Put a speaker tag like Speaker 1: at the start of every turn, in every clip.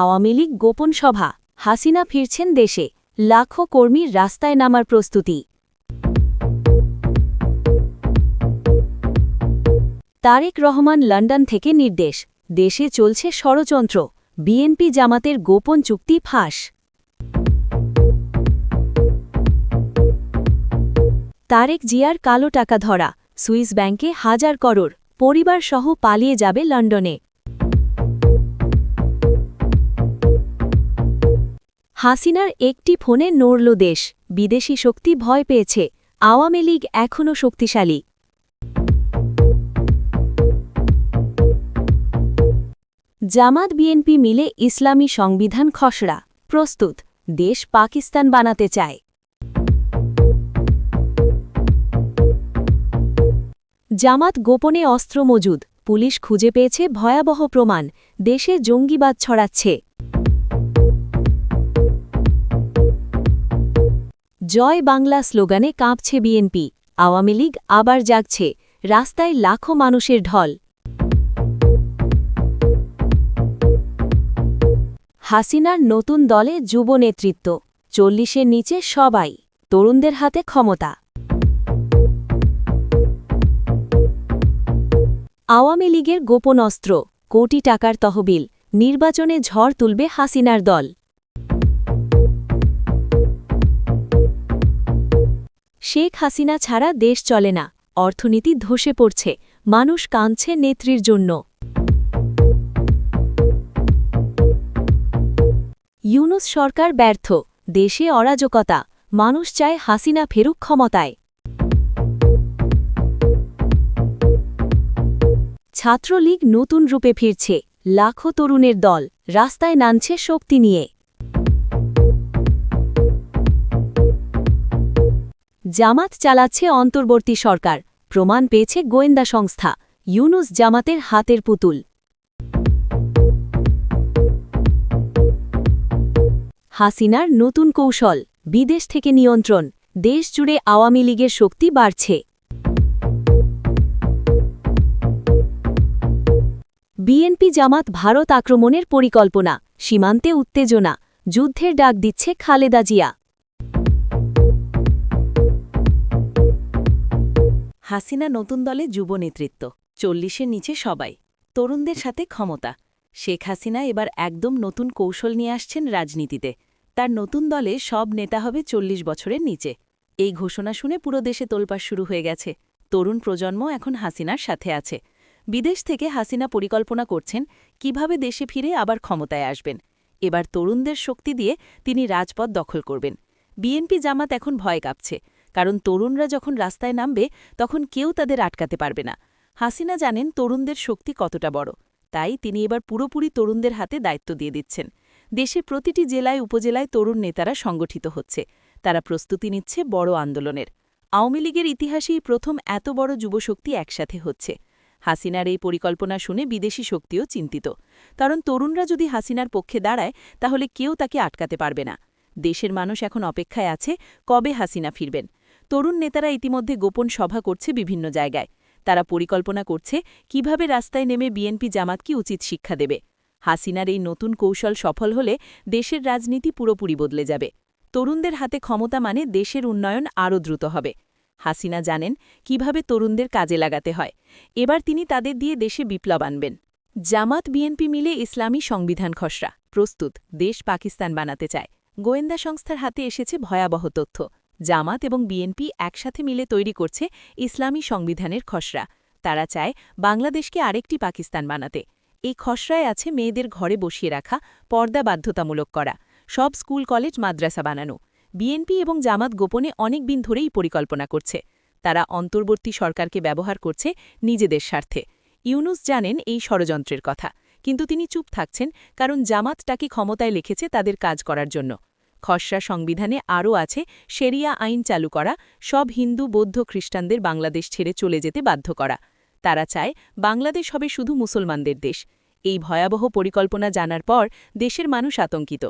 Speaker 1: আওয়ামী লীগ গোপন সভা, হাসিনা ফিরছেন দেশে, লাখো কর্মীর রাস্তায় নামার প্রস্তুতি। তারেক রহমান লন্ডন থেকে নির্দেশ, দেশে চলছে ষড়যন্ত্র, বিএনপি জামাতের গোপন চুক্তি ফাঁস। তারেক জিয়ার কালো টাকা ধরা, সুইস ব্যাংকে হাজার করোড়, পরিবারসহ পালিয়ে যাবে লন্ডনে। হাসিনার একটি ফোনে নড়ল দেশ। বিদেশি শক্তি ভয় পেয়েছে। আওয়ামী লীগ এখনও শক্তিশালী। জামাত বিএনপি মিলে ইসলামী সংবিধান খসড়া। প্রস্তুত। দেশ পাকিস্তান বানাতে চায়। জামাত গোপনে অস্ত্র মজুদ। পুলিশ খুঁজে পেয়েছে ভয়াবহ প্রমাণ। দেশে জঙ্গিবাদ ছড়াচ্ছে। জয় বাংলা স্লোগানে কাঁপছে বিএনপি। আওয়ামী লীগ আবার জাগছে, রাস্তায় লাখো মানুষের ঢল। হাসিনার নতুন দলে যুব নেতৃত্ব, চল্লিশের নিচে সবাই, তরুণদের হাতে ক্ষমতা। আওয়ামী লীগের গোপন অস্ত্র, কোটি টাকার তহবিল, নির্বাচনে ঝড় তুলবে হাসিনার দল। শেখ হাসিনা ছাড়া দেশ চলে না। অর্থনীতি ধসে পড়ছে। মানুষ কাঁদছে নেত্রীর জন্য। ইউনুস সরকার ব্যর্থ। দেশে অরাজকতা। মানুষ চায় হাসিনা ফেরুক ক্ষমতায়। ছাত্রলীগ নতুন রূপে ফিরছে। লাখো তরুণের দল। রাস্তায় নামছে শক্তি নিয়ে। জামাত চালাচ্ছে অন্তর্বর্তী সরকার। প্রমাণ পেয়েছে গোয়েন্দা সংস্থা। ইউনুস জামাতের হাতের পুতুল। হাসিনার নতুন কৌশল, বিদেশ থেকে নিয়ন্ত্রণ। দেশ জুড়ে আওয়ামী লীগের শক্তি বাড়ছে। বিএনপি জামাত ভারত আক্রমণের পরিকল্পনা, সীমান্তে উত্তেজনা। যুদ্ধের ডাক দিচ্ছে খালেদা জিয়া।
Speaker 2: হাসিনা নতুন দলে যুব নেতৃত্ব, চল্লিশের নিচে সবাই। তরুণদের সাথে ক্ষমতা। শেখ হাসিনা এবার একদম নতুন কৌশল নিয়ে আসছেন রাজনীতিতে। তার নতুন দলে সব নেতা হবে চল্লিশ বছরের নিচে। এই ঘোষণা শুনে পুরো দেশে তোলপাড় শুরু হয়ে গেছে। তরুণ প্রজন্ম এখন হাসিনার সাথে আছে। বিদেশ থেকে হাসিনা পরিকল্পনা করছেন কীভাবে দেশে ফিরে আবার ক্ষমতায় আসবেন। এবার তরুণদের শক্তি দিয়ে তিনি রাজপথ দখল করবেন। বিএনপি জামাত এখন ভয় কাঁপছে। কারণ তরুণরা যখন রাস্তায় নামবে, তখন কেউ তাদের আটকাতে পারবে না। হাসিনা জানেন তরুণদের শক্তি কতটা বড়। তাই তিনি এবার পুরোপুরি তরুণদের হাতে দায়িত্ব দিয়ে দিচ্ছেন। দেশে প্রতিটি জেলায়, উপজেলায় তরুণ নেতারা সংগঠিত হচ্ছে। তারা প্রস্তুতি নিচ্ছে বড় আন্দোলনের। আওয়ামী লীগের ইতিহাসেই প্রথম এত বড় যুবশক্তি একসাথে হচ্ছে। হাসিনার এই পরিকল্পনা শুনে বিদেশি শক্তিও চিন্তিত। কারণ তরুণরা যদি হাসিনার পক্ষে দাঁড়ায়, তাহলে কেউ তাকে আটকাতে পারবে না। দেশের মানুষ এখন অপেক্ষায় আছে কবে হাসিনা ফিরবেন। তরুণ নেতারা ইতিমধ্যে গোপন সভা করছে বিভিন্ন জায়গায়। তারা পরিকল্পনা করছে কীভাবে রাস্তায় নেমে বিএনপি জামাতকে উচিত শিক্ষা দেবে। হাসিনার এই নতুন কৌশল সফল হলে দেশের রাজনীতি পুরোপুরি বদলে যাবে। তরুণদের হাতে ক্ষমতা মানে দেশের উন্নয়ন আরও দ্রুত হবে। হাসিনা জানেন কীভাবে তরুণদের কাজে লাগাতে হয়। এবার তিনি তাদের দিয়ে দেশে বিপ্লব আনবেন। জামাত বিএনপি মিলে ইসলামী সংবিধান খসড়া। প্রস্তুত, দেশ পাকিস্তান বানাতে চায়। গোয়েন্দা সংস্থার হাতে এসেছে ভয়াবহ তথ্য। জামাত এবং বিএনপি একসাথে মিলে তৈরি করছে ইসলামী সংবিধানের খসড়া। তারা চায় বাংলাদেশকে আরেকটি পাকিস্তান বানাতে। এই খসড়ায় আছে মেয়েদের ঘরে বসিয়ে রাখা, পর্দা বাধ্যতামূলক করা, সব স্কুল, কলেজ, মাদ্রাসা বানানো। বিএনপি এবং জামাত গোপনে অনেক দিন ধরেই পরিকল্পনা করছে। তারা অন্তর্বর্তী সরকারকে ব্যবহার করছে নিজেদের স্বার্থে। ইউনুস জানেন এই ষড়যন্ত্রের কথা, কিন্তু তিনি চুপ থাকছেন কারণ জামাত তাকে ক্ষমতায় লিখেছে তাদের কাজ করার জন্য। খসড়া সংবিধানে আরও আছে শেরিয়া আইন চালু করা, সব হিন্দু, বৌদ্ধ, খ্রিস্টানদের বাংলাদেশ ছেড়ে চলে যেতে বাধ্য করা। তারা চায়, বাংলাদেশ হবে শুধু মুসলমানদের দেশ। এই ভয়াবহ পরিকল্পনা জানার পর দেশের মানুষ আতঙ্কিত।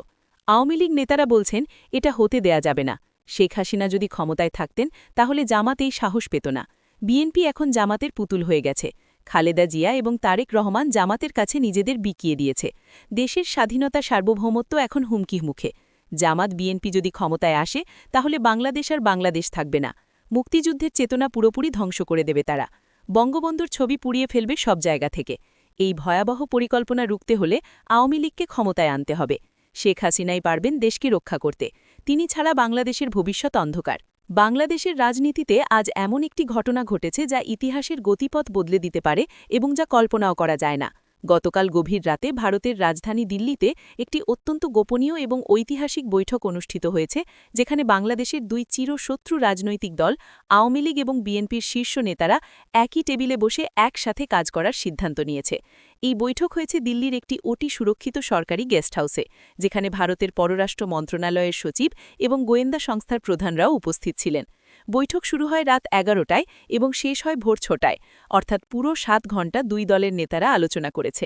Speaker 2: আওয়ামী লীগ নেতারা বলছেন, এটা হতে দেয়া যাবে না। শেখ হাসিনা যদি ক্ষমতায় থাকতেন, তাহলে জামাত এই সাহস পেত না। বিএনপি এখন জামাতের পুতুল হয়ে গেছে। খালেদা জিয়া এবং তারেক রহমান জামাতের কাছে নিজেদের বিকিয়ে দিয়েছে। দেশের স্বাধীনতা সার্বভৌমত্ব এখন হুমকি মুখে। জামাত বিএনপি যদি ক্ষমতায় আসে, তাহলে বাংলাদেশ আর বাংলাদেশ থাকবে না। মুক্তিযুদ্ধের চেতনা পুরোপুরি ধ্বংস করে দেবে তারা। বঙ্গবন্ধুর ছবি পুড়িয়ে ফেলবে সব জায়গা থেকে। এই ভয়াবহ পরিকল্পনা রুখতে হলে আওয়ামী লীগকে ক্ষমতায় আনতে হবে। শেখ হাসিনাই পারবেন দেশকে রক্ষা করতে। তিনি ছাড়া বাংলাদেশের ভবিষ্যৎ অন্ধকার। বাংলাদেশের রাজনীতিতে আজ এমন একটি ঘটনা ঘটেছে যা ইতিহাসের গতিপথ বদলে দিতে পারে এবং যা কল্পনাও করা যায় না। গতকাল গভীর রাতে ভারতের রাজধানী দিল্লিতে একটি অত্যন্ত গোপনীয় এবং ঐতিহাসিক বৈঠক অনুষ্ঠিত হয়েছে, যেখানে বাংলাদেশের দুই চিরশত্রু রাজনৈতিক দল, আওয়ামী লীগ এবং বিএনপির শীর্ষ নেতারা একই টেবিলে বসে একসাথে কাজ করার সিদ্ধান্ত নিয়েছে। এই বৈঠক হয়েছে দিল্লির একটি অতি সুরক্ষিত সরকারি গেস্ট হাউসে, যেখানে ভারতের পররাষ্ট্র মন্ত্রণালয়ের সচিব এবং গোয়েন্দা সংস্থার প্রধানরাও উপস্থিত ছিলেন। বৈঠক শুরু হয় রাত এগারোটায় এবং শেষ হয় ভোর ছটায়। অর্থাৎ পুরো সাত ঘণ্টা দুই দলের নেতারা আলোচনা করেছে।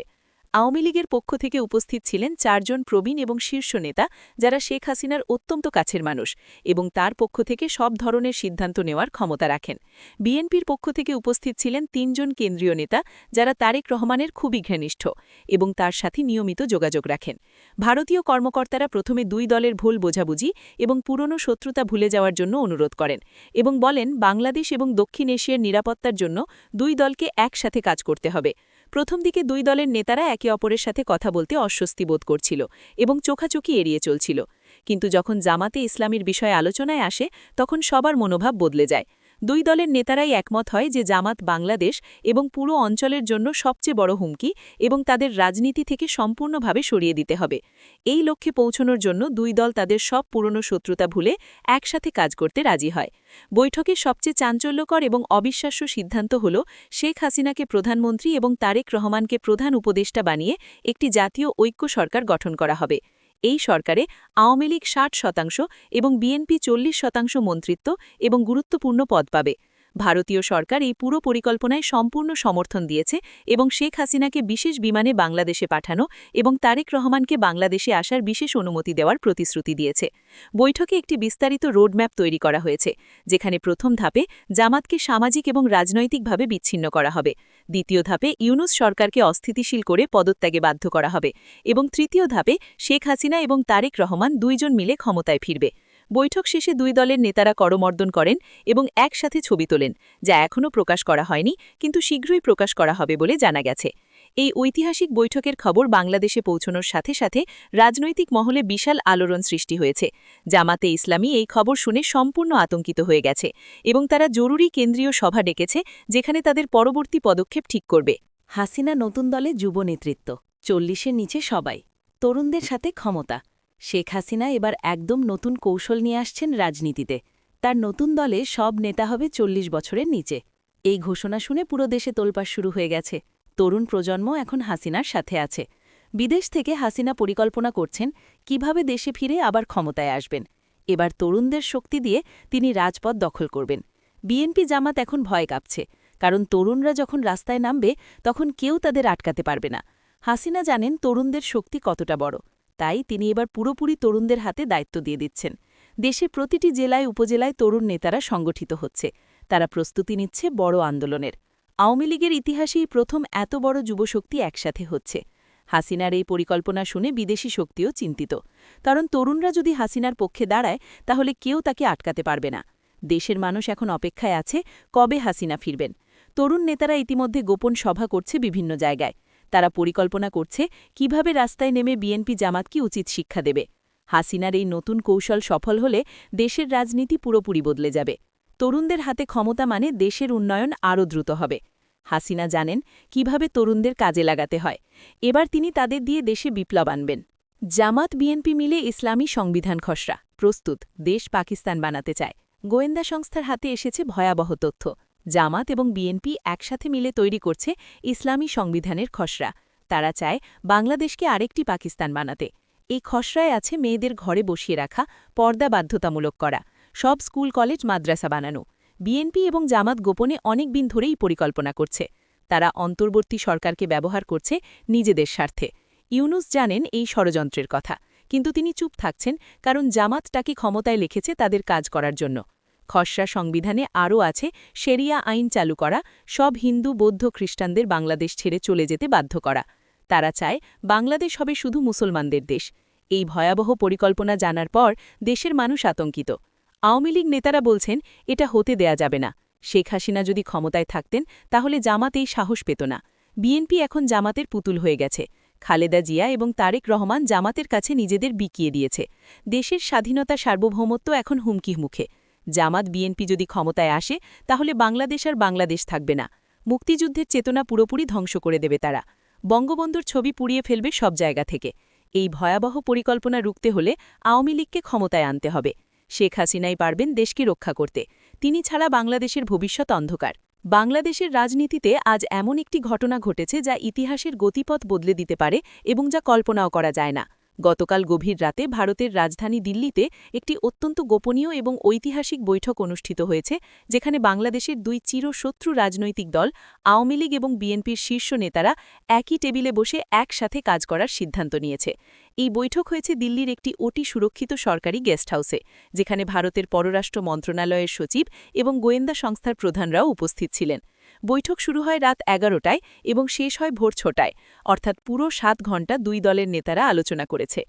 Speaker 2: আওয়ামী লীগের পক্ষ থেকে উপস্থিত ছিলেন চারজন প্রবীণ এবং শীর্ষ নেতা যারা শেখ হাসিনার অত্যন্ত কাছের মানুষ এবং তার পক্ষ থেকে সব ধরনের সিদ্ধান্ত নেওয়ার ক্ষমতা রাখেন। বিএনপির পক্ষ থেকে উপস্থিত ছিলেন তিনজন কেন্দ্রীয় নেতা যারা তারেক রহমানের খুবই ঘনিষ্ঠ এবং তার সাথে নিয়মিত যোগাযোগ রাখেন। ভারতীয় কর্মকর্তারা প্রথমে দুই দলের ভুল বোঝাবুঝি এবং পুরনো শত্রুতা ভুলে যাওয়ার জন্য অনুরোধ করেন এবং বলেন, বাংলাদেশ এবং দক্ষিণ এশিয়ার নিরাপত্তার জন্য দুই দলকে একসাথে কাজ করতে হবে। প্রথম দিকে দুই দলের নেতারা একে অপরের সাথে কথা বলতে অস্বস্তি বোধ করছিল এবং চোখাচোখি এড়িয়ে চলছিল। কিন্তু যখন জামাতে ইসলামের বিষয়ে আলোচনায় আসে, তখন সবার মনোভাব বদলে যায়। দুই দলের নেতারাই একমত হয় যে জামাত বাংলাদেশ এবং পুরো অঞ্চলের জন্য সবচেয়ে বড় হুমকি এবং তাদের রাজনীতি থেকে সম্পূর্ণভাবে সরিয়ে দিতে হবে। এই লক্ষ্যে পৌঁছনোর জন্য দুই দল তাদের সব পুরনো শত্রুতা ভুলে একসাথে কাজ করতে রাজি হয়। বৈঠকে সবচেয়ে চাঞ্চল্যকর এবং অবিশ্বাস্য সিদ্ধান্ত হল শেখ হাসিনাকে প্রধানমন্ত্রী এবং তারেক রহমানকে প্রধান উপদেষ্টা বানিয়ে একটি জাতীয় ঐক্য সরকার গঠন করা হবে। এই সরকারে আওয়ামী লীগ ষাট শতাংশ এবং বিএনপি চল্লিশ শতাংশ মন্ত্রিত্ব এবং গুরুত্বপূর্ণ পদ পাবে। ভারতীয় সরকার এই পুরো পরিকল্পনায় সম্পূর্ণ সমর্থন দিয়েছে এবং শেখ হাসিনাকে বিশেষ বিমানে বাংলাদেশে পাঠানো এবং তারেক রহমানকে বাংলাদেশে আসার বিশেষ অনুমতি দেওয়ার প্রতিশ্রুতি দিয়েছে। বৈঠকে একটি বিস্তারিত রোডম্যাপ তৈরি করা হয়েছে, যেখানে প্রথম ধাপে জামাতকে সামাজিক এবং রাজনৈতিকভাবে বিচ্ছিন্ন করা হবে। দ্বিতীয় ধাপে ইউনুস সরকারকে অস্থিতিশীল করে পদত্যাগে বাধ্য করা হবে এবং তৃতীয় ধাপে শেখ হাসিনা এবং তারেক রহমান দুইজন মিলে ক্ষমতায় ফিরবে। বৈঠক শেষে দুই দলের নেতারা করমর্দন করেন এবং একসাথে ছবি তোলেন, যা এখনও প্রকাশ করা হয়নি, কিন্তু শীঘ্রই প্রকাশ করা হবে বলে জানা গেছে। এই ঐতিহাসিক বৈঠকের খবর বাংলাদেশে পৌঁছনোর সাথে সাথে রাজনৈতিক মহলে বিশাল আলোড়ন সৃষ্টি হয়েছে। জামাতে ইসলামী এই খবর শুনে সম্পূর্ণ আতঙ্কিত হয়ে গেছে এবং তারা জরুরি কেন্দ্রীয় সভা ডেকেছে, যেখানে তাদের পরবর্তী পদক্ষেপ ঠিক করবে। হাসিনা নতুন দলে যুব নেতৃত্ব, চল্লিশের নিচে সবাই, তরুণদের সাথে ক্ষমতা শেখ হাসিনা এবার একদম নতুন কৌশল নিয়ে আসছেন রাজনীতিতে। তার নতুন দলে সব নেতা হবে চল্লিশ বছরের নিচে। এই ঘোষণা শুনে পুরো দেশে তোলপাড় শুরু হয়ে গেছে। তরুণ প্রজন্ম এখন হাসিনার সাথে আছে। বিদেশ থেকে হাসিনা পরিকল্পনা করছেন কীভাবে দেশে ফিরে আবার ক্ষমতায় আসবেন। এবার তরুণদের শক্তি দিয়ে তিনি রাজপথ দখল করবেন। বিএনপি জামাত এখন ভয় কাঁপছে, কারণ তরুণরা যখন রাস্তায় নামবে তখন কেউ তাদের আটকাতে পারবে না। হাসিনা জানেন তরুণদের শক্তি কতটা বড়। তাই তিনি এবার পুরোপুরি তরুণদের হাতে দায়িত্ব দিয়ে দিচ্ছেন। দেশে প্রতিটি জেলায়, উপজেলায় তরুণ নেতারা সংগঠিত হচ্ছে। তারা প্রস্তুতি নিচ্ছে বড় আন্দোলনের। আওয়ামী লীগের ইতিহাসেই প্রথম এত বড় যুবশক্তি একসাথে হচ্ছে। হাসিনার এই পরিকল্পনা শুনে বিদেশি শক্তিও চিন্তিত। কারণ তরুণরা যদি হাসিনার পক্ষে দাঁড়ায়, তাহলে কেউ তাকে আটকাতে পারবে না। দেশের মানুষ এখন অপেক্ষায় আছে কবে হাসিনা ফিরবেন। তরুণ নেতারা ইতিমধ্যে গোপন সভা করছে বিভিন্ন জায়গায়। তারা পরিকল্পনা করছে কীভাবে রাস্তায় নেমে বিএনপি জামাতকে উচিত শিক্ষা দেবে। হাসিনার এই নতুন কৌশল সফল হলে দেশের রাজনীতি পুরোপুরি বদলে যাবে। তরুণদের হাতে ক্ষমতা মানে দেশের উন্নয়ন আরও দ্রুত হবে। হাসিনা জানেন কীভাবে তরুণদের কাজে লাগাতে হয়। এবার তিনি তাদের দিয়ে দেশে বিপ্লব আনবেন। জামাত বিএনপি মিলে ইসলামী সংবিধান খসড়া। প্রস্তুত, দেশ পাকিস্তান বানাতে চায়। গোয়েন্দা সংস্থার হাতে এসেছে ভয়াবহ তথ্য। জামাত এবং বিএনপি একসাথে মিলে তৈরি করছে ইসলামী সংবিধানের খসড়া। তারা চায় বাংলাদেশকে আরেকটি পাকিস্তান বানাতে। এই খসড়ায় আছে মেয়েদের ঘরে বসিয়ে রাখা, পর্দা বাধ্যতামূলক করা, সব স্কুল, কলেজ, মাদ্রাসা বানানো। বিএনপি এবং জামাত গোপনে অনেক দিন ধরেই পরিকল্পনা করছে। তারা অন্তর্বর্তী সরকারকে ব্যবহার করছে নিজেদের স্বার্থে। ইউনুস জানেন এই ষড়যন্ত্রের কথা, কিন্তু তিনি চুপ থাকছেন কারণ জামাত তাকে ক্ষমতায় লিখেছে তাদের কাজ করার জন্য। খসড়া সংবিধানে আরও আছে শেরিয়া আইন চালু করা, সব হিন্দু, বৌদ্ধ, খ্রিস্টানদের বাংলাদেশ ছেড়ে চলে যেতে বাধ্য করা। তারা চায়, বাংলাদেশ হবে শুধু মুসলমানদের দেশ। এই ভয়াবহ পরিকল্পনা জানার পর দেশের মানুষ আতঙ্কিত। আওয়ামী লীগ নেতারা বলছেন, এটা হতে দেয়া যাবে না। শেখ হাসিনা যদি ক্ষমতায় থাকতেন, তাহলে জামাত এই সাহস পেত না। বিএনপি এখন জামাতের পুতুল হয়ে গেছে। খালেদা জিয়া এবং তারেক রহমান জামাতের কাছে নিজেদের বিকিয়ে দিয়েছে। দেশের স্বাধীনতা সার্বভৌমত্ব এখন হুমকি মুখে। জামাত বিএনপি যদি ক্ষমতায় আসে, তাহলে বাংলাদেশ আর বাংলাদেশ থাকবে না। মুক্তিযুদ্ধের চেতনা পুরোপুরি ধ্বংস করে দেবে তারা। বঙ্গবন্ধুর ছবি পুড়িয়ে ফেলবে সব জায়গা থেকে। এই ভয়াবহ পরিকল্পনা রুখতে হলে আওয়ামী লীগকে ক্ষমতায় আনতে হবে। শেখ হাসিনাই পারবেন দেশকে রক্ষা করতে। তিনি ছাড়া বাংলাদেশের ভবিষ্যৎ অন্ধকার। বাংলাদেশের রাজনীতিতে আজ এমন একটি ঘটনা ঘটেছে যা ইতিহাসের গতিপথ বদলে দিতে পারে এবং যা কল্পনাও করা যায় না। গতকাল গভীর রাতে ভারতের রাজধানী দিল্লিতে একটি অত্যন্ত গোপনীয় এবং ঐতিহাসিক বৈঠক অনুষ্ঠিত হয়েছে, যেখানে বাংলাদেশের দুই চিরশত্রু রাজনৈতিক দল, আওয়ামী লীগ এবং বিএনপির শীর্ষ নেতারা একই টেবিলে বসে একসাথে কাজ করার সিদ্ধান্ত নিয়েছে। এই বৈঠক হয়েছে দিল্লির একটি অতি সুরক্ষিত সরকারি গেস্ট হাউসে যেখানে ভারতের পররাষ্ট্র মন্ত্রণালয়ের সচিব এবং গোয়েন্দা সংস্থার প্রধানরাও উপস্থিত ছিলেন। বৈঠক শুরু হয় রাত এগারোটায় এবং শেষ হয় ভোর ছটায়। অর্থাৎ পুরো সাত ঘণ্টা দুই দলের নেতারা আলোচনা করেছে।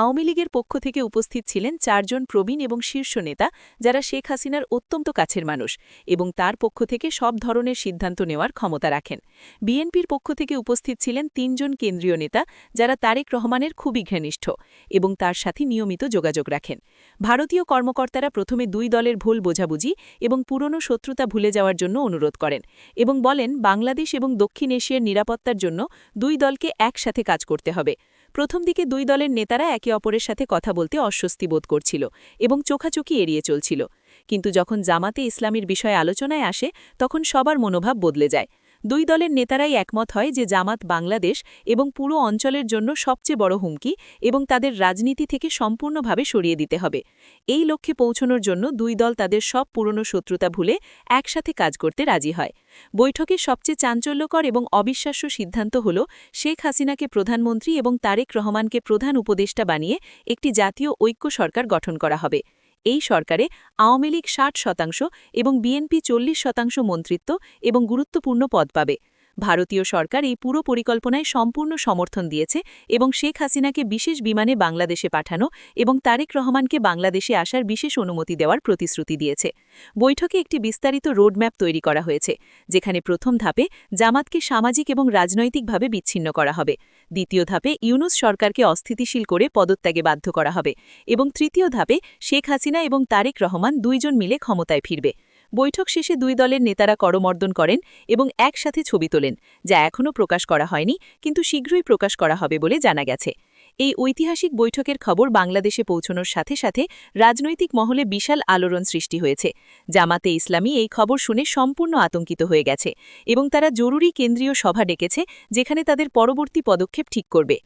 Speaker 2: আওয়ামী লীগের পক্ষ থেকে উপস্থিত ছিলেন চারজন প্রবীণ এবং শীর্ষ নেতা যারা শেখ হাসিনার অত্যন্ত কাছের মানুষ এবং তার পক্ষ থেকে সব ধরনের সিদ্ধান্ত নেওয়ার ক্ষমতা রাখেন। বিএনপির পক্ষ থেকে উপস্থিত ছিলেন তিনজন কেন্দ্রীয় নেতা যারা তারেক রহমানের খুবই ঘনিষ্ঠ এবং তার সাথে নিয়মিত যোগাযোগ রাখেন। ভারতীয় কর্মকর্তারা প্রথমে দুই দলের ভুল বোঝাবুঝি এবং পুরনো শত্রুতা ভুলে যাওয়ার জন্য অনুরোধ করেন এবং বলেন, বাংলাদেশ এবং দক্ষিণ এশিয়ার নিরাপত্তার জন্য দুই দলকে একসাথে কাজ করতে হবে। প্রথম দিকে দুই দলের নেতারা একে অপরের সাথে কথা বলতে অস্বস্তি বোধ করছিল এবং চোখাচোখি এড়িয়ে চলছিল। কিন্তু যখন জামাতে ইসলামের বিষয়ে আলোচনায় আসে, তখন সবার মনোভাব বদলে যায়। দুই দলের নেতারাই একমত হয় যে জামাত বাংলাদেশ এবং পুরো অঞ্চলের জন্য সবচেয়ে বড় হুমকি এবং তাদের রাজনীতি থেকে সম্পূর্ণভাবে সরিয়ে দিতে হবে। এই লক্ষ্যে পৌঁছনোর জন্য দুই দল তাদের সব পুরনো শত্রুতা ভুলে একসাথে কাজ করতে রাজি হয়। বৈঠকে সবচেয়ে চাঞ্চল্যকর এবং অবিশ্বাস্য সিদ্ধান্ত হল শেখ হাসিনাকে প্রধানমন্ত্রী এবং তারেক রহমানকে প্রধান উপদেষ্টা বানিয়ে একটি জাতীয় ঐক্য সরকার গঠন করা হবে। এই সরকারে আওয়ামী লীগ ষাট শতাংশ এবং বিএনপি চল্লিশ শতাংশ মন্ত্রিত্ব এবং গুরুত্বপূর্ণ পদ পাবে। ভারতীয় সরকার এই পুরো পরিকল্পনায় সম্পূর্ণ সমর্থন দিয়েছে এবং শেখ হাসিনাকে বিশেষ বিমানে বাংলাদেশে পাঠানো এবং তারেক রহমানকে বাংলাদেশে আসার বিশেষ অনুমতি দেওয়ার প্রতিশ্রুতি দিয়েছে। বৈঠকে একটি বিস্তারিত রোডম্যাপ তৈরি করা হয়েছে, যেখানে প্রথম ধাপে জামাতকে সামাজিক এবং রাজনৈতিকভাবে বিচ্ছিন্ন করা হবে। দ্বিতীয় ধাপে ইউনুস সরকারকে অস্থিতিশীল করে পদত্যাগে বাধ্য করা হবে এবং তৃতীয় ধাপে শেখ হাসিনা এবং তারেক রহমান দুইজন মিলে ক্ষমতায় ফিরবে। বৈঠক শেষে দুই দলের নেতারা করমর্দন করেন এবং একসাথে ছবি তোলেন, যা এখনও প্রকাশ করা হয়নি, কিন্তু শীঘ্রই প্রকাশ করা হবে বলে জানা গেছে। এই ঐতিহাসিক বৈঠকের খবর বাংলাদেশে পৌঁছনোর সাথে সাথে রাজনৈতিক মহলে বিশাল আলোড়ন সৃষ্টি হয়েছে। জামাতে ইসলামী এই খবর শুনে সম্পূর্ণ আতঙ্কিত হয়ে গেছে এবং তারা জরুরি কেন্দ্রীয় সভা ডেকেছে, যেখানে তাদের পরবর্তী পদক্ষেপ ঠিক করবে।